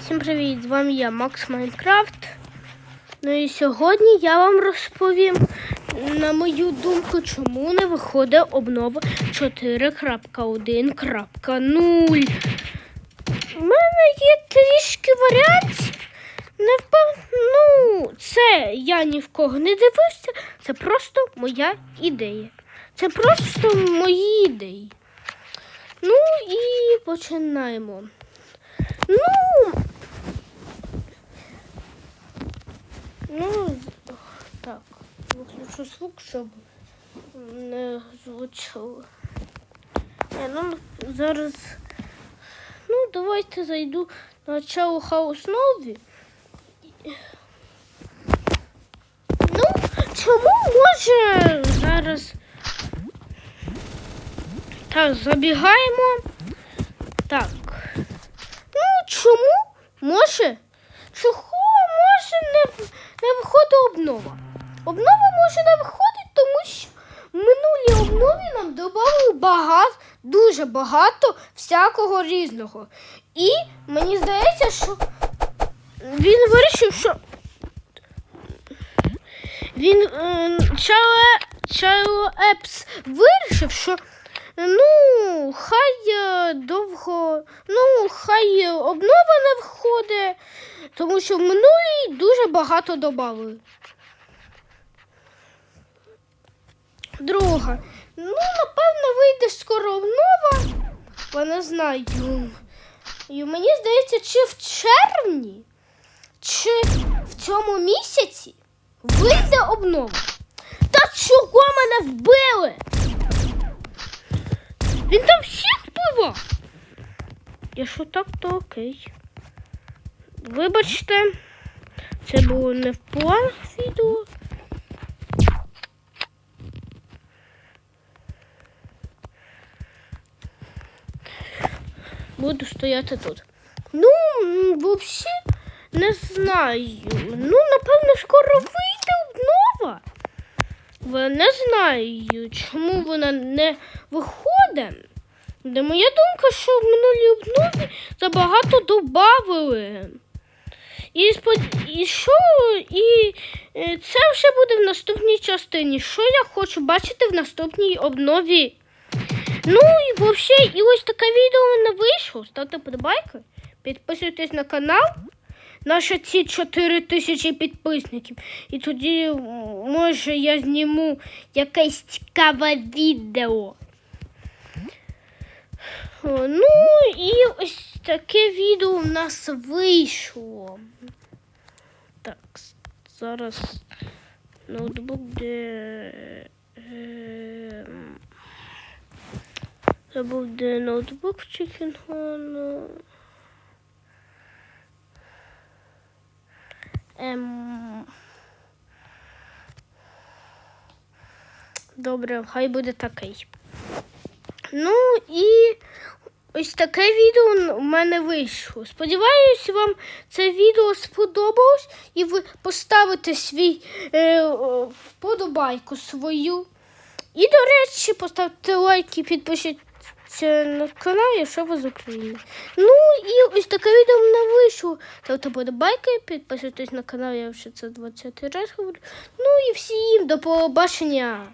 Всім привіт! З вами я, Макс Майнкрафт. Ну і сьогодні я вам розповім, на мою думку, чому не виходить обнова 4.1.0. У мене є трішки варіантів. Ну, це я ні в кого не дивився. Це просто моя ідея. Це просто мої ідеї. Ну і починаємо. Ну. Ну, так, виключу звук, щоб не звучало. Е, Ну, зараз. Ну, давайте зайду на начало хаос нові. Ну, чому може зараз. Так, забігаємо. Так. Чому може? Чого може не, не виходить обнова? Обнова може не виходить, тому що в минулій обнові нам додали багато, дуже багато всякого різного. І мені здається, що він вирішив, що він е, Чарле, Епс вирішив, що ну, ну, хай обнова не входить, тому що в минулій дуже багато додали. Друга. Ну, напевно, вийде скоро обнова, бо не знаю. І мені здається, чи в червні, чи в цьому місяці вийде обнова. Та чого мене вбили? Він там всіх вбивав. Якщо так, то окей. Вибачте, це було не в планах відео. Буду стояти тут. Ну, взагалі, не знаю. Ну, напевно, скоро вийде обнова. Не знаю, чому вона не виходить. Де моя думка, що в минулій обнові забагато додавали. І, спод... і що? І е, це вже буде в наступній частині. Що я хочу бачити в наступній обнові? Ну і взагалі, і ось таке відео мене вийшло. Ставте подобайки, підписуйтесь на канал. Наші ці 4 тисячі підписників. І тоді, може, я зніму якесь цікаве відео. О, Ну і ось таке відео в нас вийшло. Так, зараз ноутбук де. ем, Забув, де ноутбук Чікінгону. Ем... Добре, хай буде такий. Ну і ось таке відео у мене вийшло. Сподіваюся, вам це відео сподобалось і ви поставите свій е, вподобайку свою. І, до речі, поставте лайк і підпишіться на канал, якщо ви з України. Ну і ось таке відео мене вийшло. Ставте подобайки, підписуйтесь на канал, я вже це 20 раз говорю. Ну і всім до побачення.